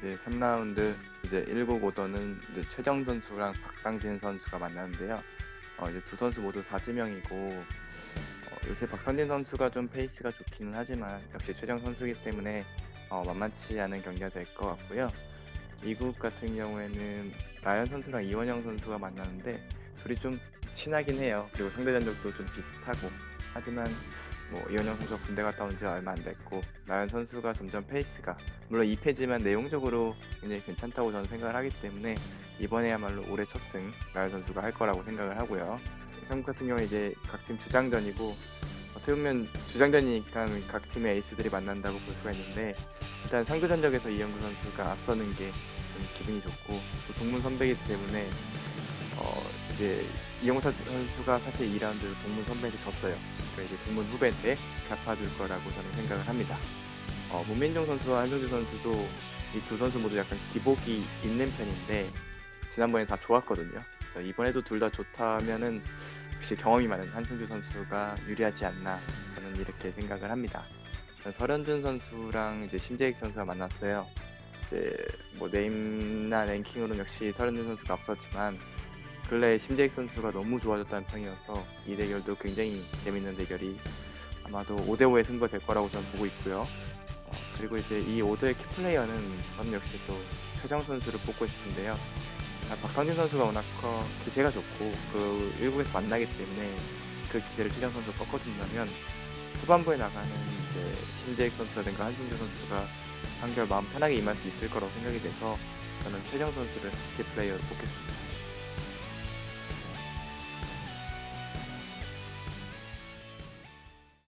이제 3라운드 이제 1국 오더는 이제 최정 선수랑 박상진 선수가 만나는데요. 어, 이제 두 선수 모두 4지명이고 어, 요새 박상진 선수가 좀 페이스가 좋기는 하지만 역시 최정 선수이기 때문에 어, 만만치 않은 경기가 될 것 같고요. 2국 같은 경우에는 나연 선수랑 이원영 선수가 만나는데 둘이 좀 친하긴 해요. 그리고 상대 전적도 좀 비슷하고 하지만 뭐 이원영 선수가 군대 갔다 온 지 얼마 안 됐고 나연 선수가 점점 페이스가 물론 2패지만 내용적으로 굉장히 괜찮다고 저는 생각을 하기 때문에 이번에야말로 올해 첫승 나연 선수가 할 거라고 생각을 하고요. 3국 같은 경우에 이제 각 팀 주장전이고 어떻게 보면 주장전이니까 각 팀의 에이스들이 만난다고 볼 수가 있는데 일단 상대 전적에서 이영구 선수가 앞서는 게 좀 기분이 좋고 또 동문 선배이기 때문에 어 이제 이영구 선- 선수가 사실 2라운드 동문 선배한테 졌어요. 그러니까 이제 동문 후배한테 갚아줄 거라고 저는 생각을 합니다. 어, 문민정 선수와 한성주 선수도 이 두 선수 모두 약간 기복이 있는 편인데 지난번에 다 좋았거든요. 이번에도 둘 다 좋다면은 역시 경험이 많은 한승주 선수가 유리하지 않나 저는 이렇게 생각을 합니다. 설현준 선수랑 이제 심재익 선수가 만났어요. 이제 뭐 네임나 랭킹으로는 역시 설현준 선수가 앞섰지만 근래 심재익 선수가 너무 좋아졌다는 평이어서 이 대결도 굉장히 재밌는 대결이 아마도 5대5의 승부가 될 거라고 저는 보고 있고요. 어, 그리고 이제 이 5대의 키플레이어는 저는 역시 또 최정 선수를 뽑고 싶은데요. 아, 박상진 선수가 워낙 커 기세가 좋고 그 1국에서 만나기 때문에 그 기세를 최정 선수가 꺾어준다면 후반부에 나가는 이제 심재익 선수라든가 한승주 선수가 한결 마음 편하게 임할 수 있을 거라고 생각이 돼서 저는 최정 선수를 키플레이어로 뽑겠습니다.